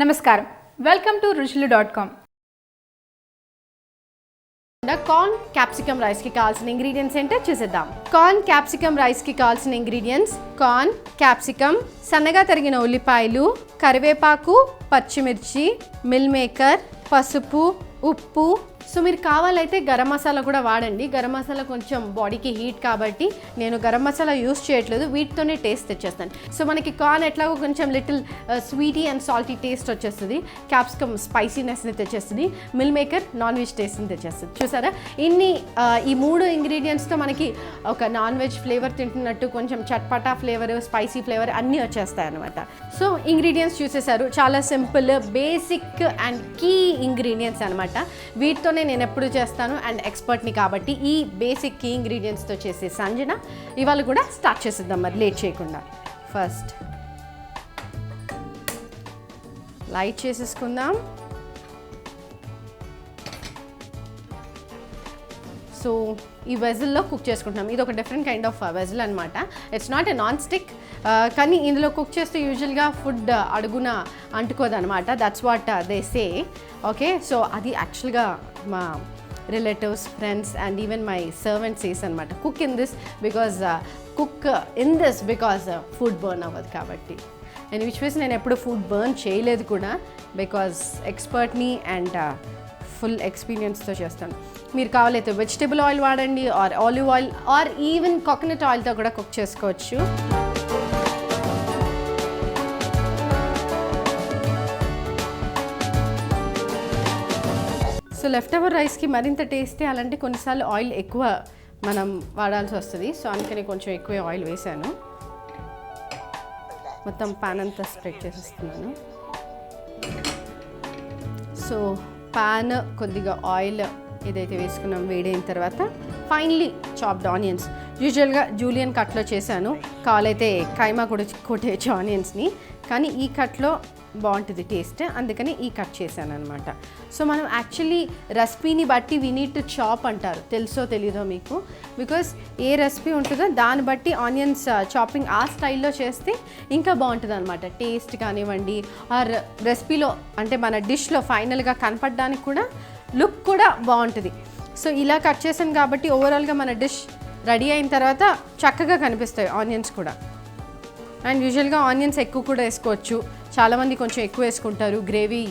నమస్కారం. Welcome to Ruchulu dot com corn capsicum రైస్కి కావాల్సిన ఇంగ్రీడియంట్స్ ఏంటో చూసేద్దాం. కార్న్ క్యాప్సికమ్ రైస్కి కావాల్సిన ఇంగ్రీడియంట్స్ కార్న్ క్యాప్సికమ్ సన్నగా తరిగిన ఉల్లిపాయలు కరివేపాకు పచ్చిమిర్చి మిల్ మేకర్ పసుపు ఉప్పు సో మీరు కావాలైతే గరం మసాలా కూడా వాడండి. గరం మసాలా కొంచెం బాడీకి హీట్ కాబట్టి నేను గరం మసాలా యూస్ చేయట్లేదు. వీటితోనే టేస్ట్ తెచ్చేస్తాను. సో మనకి కార్న్ ఎట్లాగో కొంచెం little sweety and salty taste వచ్చేస్తుంది. క్యాప్సికమ్ స్పైసీనెస్ని తెచ్చేస్తుంది. మిల్ మేకర్ నాన్ వెజ్ టేస్ట్ని తెచ్చేస్తుంది. చూసారా? ఇన్ని ఈ మూడు ఇంగ్రీడియంట్స్తో మనకి ఒక నాన్ వెజ్ ఫ్లేవర్ తింటున్నట్టు కొంచెం చట్పటా ఫ్లేవర్ స్పైసీ ఫ్లేవర్ అన్నీ వచ్చేస్తాయి అనమాట సో ఇంగ్రీడియంట్స్ చూసేసారు చాలా simple basic and key ingredients అనమాట వీటితోనే నేను ఎప్పుడు చేస్తాను అండ్ ఎక్స్పర్ట్ని కాబట్టి ఈ బేసిక్ కీ ఇంగ్రీడియంట్స్తో చేసే సంజన ఇవాళ కూడా స్టార్ట్ చేసేద్దాం మరి లేట్ చేయకుండా. ఫస్ట్ లైట్ చేసేసుకుందాం. సో ఈ వెజిల్లో కుక్ చేసుకుంటున్నాం. ఇది ఒక డిఫరెంట్ కైండ్ ఆఫ్ వెజిల్ అనమాట it's not a non stick కానీ ఇందులో కుక్ చేస్తే యూజువల్గా ఫుడ్ అడుగున అంటుకోదనమాట that's what they say okay so అది యాక్చువల్గా మా relatives friends and even my servant says అనమాట cook in this because cook in this because food burn అవ్వదు కాబట్టి. అండ్ విచ్ వేస్ నేను ఎప్పుడు ఫుడ్ బర్న్ చేయలేదు కూడా బికాజ్ ఎక్స్పర్ట్ని అండ్ ఫుల్ ఎక్స్పీరియన్స్తో చేస్తాను. మీరు కావాలైతే వెజిటబుల్ ఆయిల్ వాడండి or olive oil or even coconut ఆయిల్తో కూడా కుక్ చేసుకోవచ్చు. సో లెఫ్ట్ ఓవర్ రైస్కి మరింత టేస్టీ అలాంటి కొన్నిసార్లు ఆయిల్ ఎక్కువ మనం వాడాల్సి వస్తుంది. సో అందుకని కొంచెం ఎక్కువ ఆయిల్ వేసాను. మొత్తం పాన్ అంతా స్ప్రెడ్ చేసేస్తున్నాను. సో పాన్ కొద్దిగా ఆయిల్ ఏదైతే వేసుకున్నాం వేడైన తర్వాత ఫైనలీ చాప్డ్ ఆనియన్స్ యూజువల్గా జూలియన్ కట్లో చేశాను. కావాలైతే కైమా కూడా కొట్టేయచ్చు ఆనియన్స్ని. కానీ ఈ కట్లో బాగుంటుంది టేస్ట్. అందుకని ఈ కట్ చేశాను అనమాట సో మనం యాక్చువల్లీ రెసిపీని బట్టి వీ నీడ్ టు చాప్ అంటారు. తెలుసో తెలీదో మీకు? బికాస్ ఏ రెసిపీ ఉంటుందో దాన్ని బట్టి ఆనియన్స్ చాపింగ్ ఆ స్టైల్లో చేస్తే ఇంకా బాగుంటుంది అనమాట టేస్ట్ కానివ్వండి ఆ రెసిపీలో అంటే మన డిష్లో ఫైనల్గా కనపడడానికి కూడా లుక్ కూడా బాగుంటుంది. సో ఇలా కట్ చేశాను కాబట్టి ఓవరాల్గా మన డిష్ రెడీ అయిన తర్వాత చక్కగా కనిపిస్తాయి ఆనియన్స్ కూడా. అండ్ యూజువల్గా ఆనియన్స్ ఎక్కువ కూడా వేసుకోవచ్చు. చాలామంది కొంచెం ఎక్కువ వేసుకుంటారు గ్రేవీ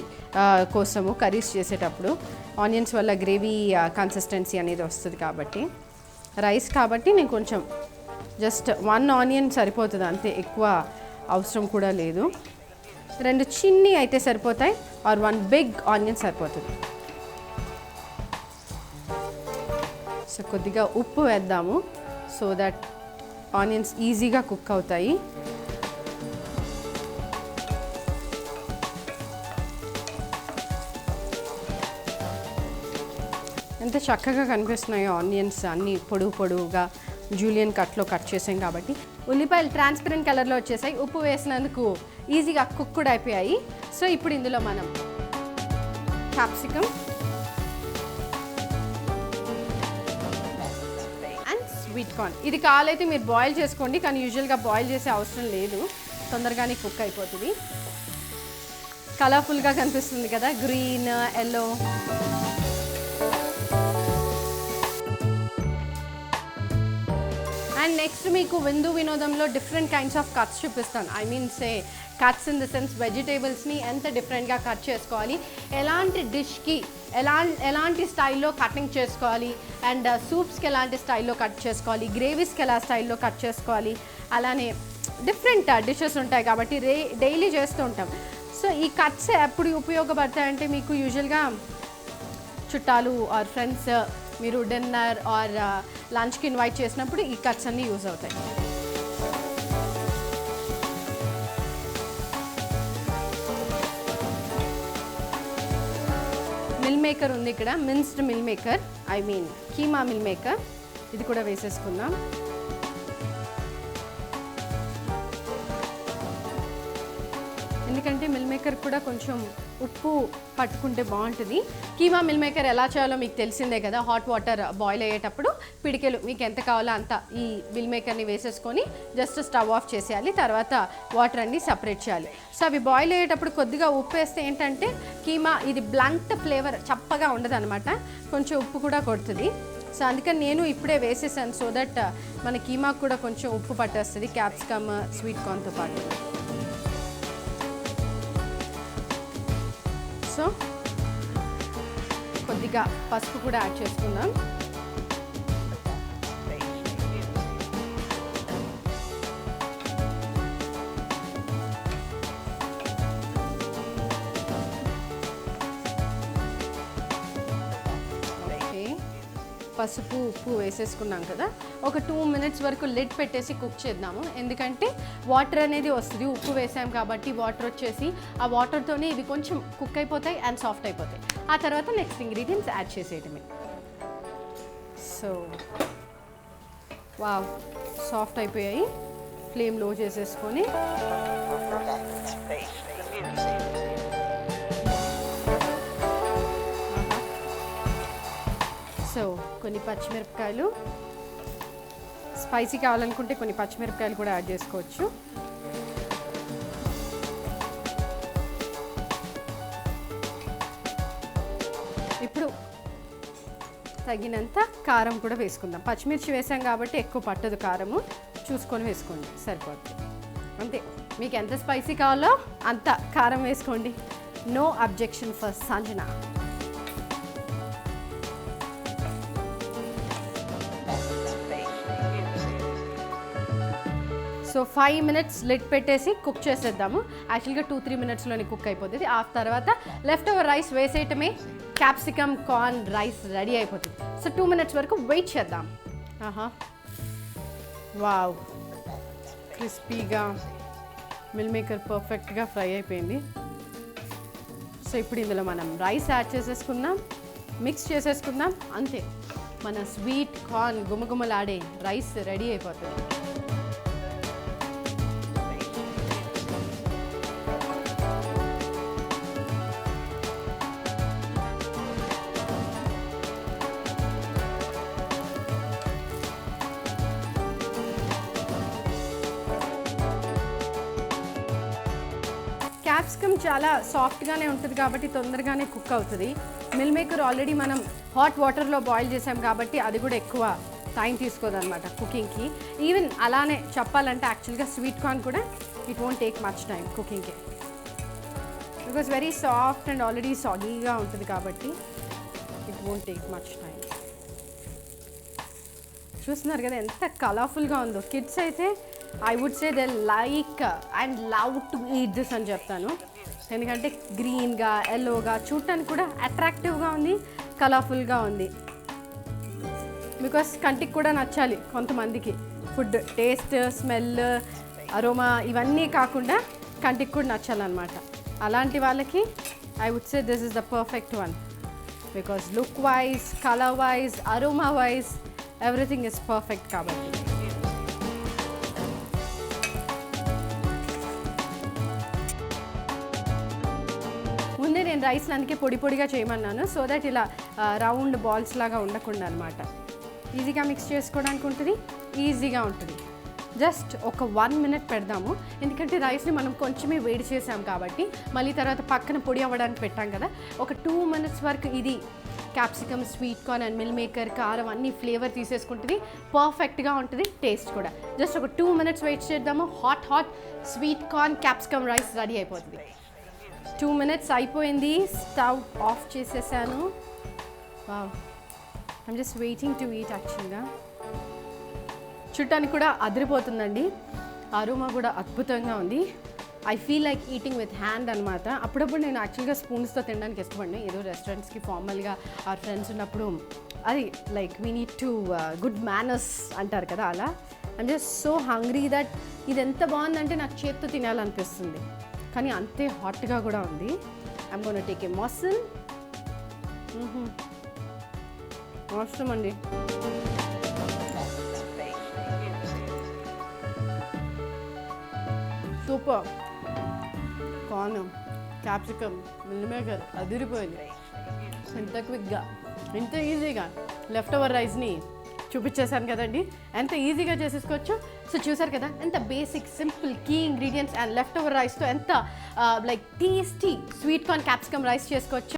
కోసము కర్రీస్ చేసేటప్పుడు. ఆనియన్స్ వల్ల గ్రేవీ కన్సిస్టెన్సీ అనేది వస్తుంది కాబట్టి. రైస్ కాబట్టి నేను కొంచెం జస్ట్ వన్ ఆనియన్ సరిపోతుంది అంతే ఎక్కువ అవసరం కూడా లేదు. రెండు చిన్ని అయితే సరిపోతాయి ఆర్ వన్ బిగ్ ఆనియన్ సరిపోతుంది. సో కొద్దిగా ఉప్పు వేద్దాము. సో దట్ ఆనియన్స్ ఈజీగా కుక్ అవుతాయి. ఎంత చక్కగా కనిపిస్తున్నాయో ఆనియన్స్ అన్నీ పొడుగు పొడుగుగా జూలియన్ కట్లో కట్ చేసాం కాబట్టి. ఉల్లిపాయలు ట్రాన్స్పరెంట్ కలర్లో వచ్చేసాయి. ఉప్పు వేసినందుకు ఈజీగా కుక్ కూడా అయిపోయాయి. సో ఇప్పుడు ఇందులో మనం క్యాప్సికమ్ అండ్ స్వీట్ కార్న్ ఇది కాలైతే మీరు బాయిల్ చేసుకోండి కానీ యూజువల్గా బాయిల్ చేసే అవసరం లేదు. తొందరగానే కుక్ అయిపోతుంది. కలర్ఫుల్గా కనిపిస్తుంది కదా గ్రీన్ ఎల్లో అండ్ నెక్స్ట్ మీకు విందు వినోదంలో డిఫరెంట్ కైండ్స్ ఆఫ్ కట్స్ చూపిస్తాను. I mean say cuts in the sense వెజిటేబుల్స్ని ఎంత డిఫరెంట్గా కట్ చేసుకోవాలి. ఎలాంటి డిష్కి ఎలా ఎలాంటి స్టైల్లో కటింగ్ చేసుకోవాలి. అండ్ సూప్స్కి uh, ఎలాంటి స్టైల్లో కట్ చేసుకోవాలి. గ్రేవీస్కి ఎలా స్టైల్లో కట్ చేసుకోవాలి. అలానే డిఫరెంట్ డిషెస్ uh, ఉంటాయి కాబట్టి రే డైలీ చేస్తూ ఉంటాం. సో ఈ కట్స్ ఎప్పుడు ఉపయోగపడతాయంటే మీకు యూజువల్గా చుట్టాలు ఆర్ ఫ్రెండ్స్ మీరు డిన్నర్ ఆర్ లంచ్కి ఇన్వైట్ చేసినప్పుడు ఈ కట్స్ అన్నీ యూజ్ అవుతాయి. మేకర్ ఉంది ఇక్కడ minced meal maker I mean keema meal maker ఇది కూడా వేసేసుకుందాం. ఎందుకంటే మిల్ మేకర్ కూడా కొంచెం ఉప్పు పట్టుకుంటే బాగుంటుంది. కీమా మిల్ మేకర్ ఎలా చేయాలో మీకు తెలిసిందే కదా హాట్ వాటర్ బాయిల్ అయ్యేటప్పుడు పిడికెలు మీకు ఎంత కావాలో అంత ఈ మిల్ మేకర్ని వేసేసుకొని జస్ట్ స్టవ్ ఆఫ్ చేసేయాలి తర్వాత వాటర్ అన్ని సపరేట్ చేయాలి. సో అవి బాయిల్ అయ్యేటప్పుడు కొద్దిగా ఉప్పు వేస్తే ఏంటంటే కీమా ఇది బ్లంట్ ఫ్లేవర్ చప్పగా ఉండదు కొంచెం ఉప్పు కూడా కొడుతుంది. సో అందుకని నేను ఇప్పుడే వేసేసాను సో దట్ మన కీమాకు కూడా కొంచెం ఉప్పు పట్టేస్తుంది క్యాప్సికమ్ స్వీట్ కార్న్తో పాటు. సో కొద్దిగా పసుపు కూడా యాడ్ చేసుకుందాం. పసుపు ఉప్పు వేసేసుకున్నాం కదా. ఒక టూ మినిట్స్ వరకు లిడ్ పెట్టేసి కుక్ చేద్దాము. ఎందుకంటే వాటర్ అనేది వస్తుంది ఉప్పు వేసాం కాబట్టి వాటర్ వచ్చేసి ఆ వాటర్తోనే ఇవి కొంచెం కుక్ అయిపోతాయి అండ్ సాఫ్ట్ అయిపోతాయి. ఆ తర్వాత నెక్స్ట్ ఇంగ్రీడియంట్స్ యాడ్ చేసేయటమే. సో వావ్ సాఫ్ట్ అయిపోయాయి. ఫ్లేమ్లో చేసేసుకొని. సో కొన్ని పచ్చిమిరపకాయలు. స్పైసీ కావాలనుకుంటే కొన్ని పచ్చిమిరపకాయలు కూడా యాడ్ చేసుకోవచ్చు. ఇప్పుడు తగినంత కారం కూడా వేసుకుందాం. పచ్చిమిర్చి వేసాం కాబట్టి ఎక్కువ పట్టదు కారము. చూసుకొని వేసుకోండి. సరిపోద్ది. అంతే. మీకు ఎంత స్పైసీ కావాలో అంత కారం వేసుకోండి. No objection for Sanjana. So five minutes lid పెట్టేసి కుక్ చేసేద్దాము. యాక్చువల్గా టూ త్రీ మినిట్స్లోనే కుక్ అయిపోతుంది. ఆ తర్వాత లెఫ్ట్ ఓవర్ రైస్ వేసేయటమే. క్యాప్సికమ్ కార్న్ రైస్ రెడీ అయిపోతుంది. సో టూ మినిట్స్ వరకు వెయిట్ చేద్దాం. ఆహా. వావ్ క్రిస్పీగా మిల్ మేకర్ పర్ఫెక్ట్గా ఫ్రై అయిపోయింది. సో ఇప్పుడు ఇందులో మనం రైస్ యాడ్ చేసేసుకుందాం. మిక్స్ చేసేసుకుందాం. అంతే. మన స్వీట్ కార్న్ గుమగుమలాడే రైస్ రెడీ అయిపోతుంది. క్యాప్సికమ్ చాలా సాఫ్ట్గానే ఉంటుంది కాబట్టి తొందరగానే కుక్ అవుతుంది. మిల్ మేకర్ ఆల్రెడీ మనం హాట్ వాటర్లో బాయిల్ చేసాం కాబట్టి అది కూడా ఎక్కువ టైం తీసుకోదన్నమాట కుకింగ్కి. ఈవెన్ అలానే చెప్పాలంటే యాక్చువల్గా స్వీట్ కార్న్ కూడా it won't take much time కుకింగ్కి. Because very soft and already సాగీగా ఉంటుంది కాబట్టి it won't take much time. చూస్తున్నారు కదా ఎంత కలర్ఫుల్గా ఉందో. కిడ్స్ అయితే I would say they like and love to eat this అని చెప్తాను. ఎందుకంటే గ్రీన్గా ఎల్లోగా చూడటానికి కూడా అట్రాక్టివ్గా ఉంది కలర్ఫుల్గా ఉంది. బికాస్ కంటికి కూడా నచ్చాలి కొంతమందికి. ఫుడ్ టేస్ట్ స్మెల్ అరోమా ఇవన్నీ కాకుండా కంటికి కూడా నచ్చాలన్నమాట. అలాంటి వాళ్ళకి I would say this is the perfect one because look wise colour wise aroma wise everything is perfect కాబట్టి. నేను రైస్ని అందుకే పొడి పొడిగా చేయమన్నాను. సో దట్ ఇలా రౌండ్ బాల్స్ లాగా ఉండకుండా అనమాట ఈజీగా మిక్స్ చేసుకోవడానికి ఉంటుంది. ఈజీగా ఉంటుంది. జస్ట్ ఒక వన్ మినిట్ పెడదాము. ఎందుకంటే రైస్ని మనం కొంచెమే వేడి చేసాం కాబట్టి మళ్ళీ తర్వాత పక్కన పొడి అవ్వడానికి పెట్టాం కదా. ఒక టూ మినిట్స్ వరకు ఇది capsicum sweet corn and meal maker కారం అన్ని ఫ్లేవర్ తీసేసుకుంటుంది. పర్ఫెక్ట్గా ఉంటుంది టేస్ట్ కూడా. జస్ట్ ఒక టూ మినిట్స్ వెయిట్ చేద్దాము. Hot hot sweet corn capsicum rice ready అయిపోతుంది. టూ మినిట్స్ అయిపోయింది స్టవ్ ఆఫ్ చేసేసాను. I'm just waiting to eat యాక్చువల్గా చుట్టానికి కూడా అదిరిపోతుందండి. అరుమా కూడా అద్భుతంగా ఉంది. I feel like eating with hand అనమాట అప్పుడప్పుడు నేను యాక్చువల్గా స్పూన్స్తో తినడానికి ఇష్టపడినా. ఏదో రెస్టారెంట్స్కి ఫార్మల్గా ఆ ఫ్రెండ్స్ ఉన్నప్పుడు అది like we need to good manners అంటారు కదా అలా. I'm just so hungry that ఇది ఎంత బాగుందంటే నాకు చేత్తో తినాలనిపిస్తుంది. కానీ అంతే హాట్గా కూడా ఉంది. I'm gonna take a muscle అవసరం అండి. సూపర్. కార్న్ క్యాప్సికమ్ మిల్మేకర్ అదిరిపోయింది. ఇంత క్విక్గా ఎంత ఈజీగా లెఫ్ట్ ఓవర్ రైస్ని చూపించేశాను కదండి. ఎంత ఈజీగా చేసేసుకోవచ్చు. సో చూసారు కదా ఎంత basic simple key ingredients and left over రైస్తో ఎంత like tasty sweet corn capsicum rice చేసుకోవచ్చు.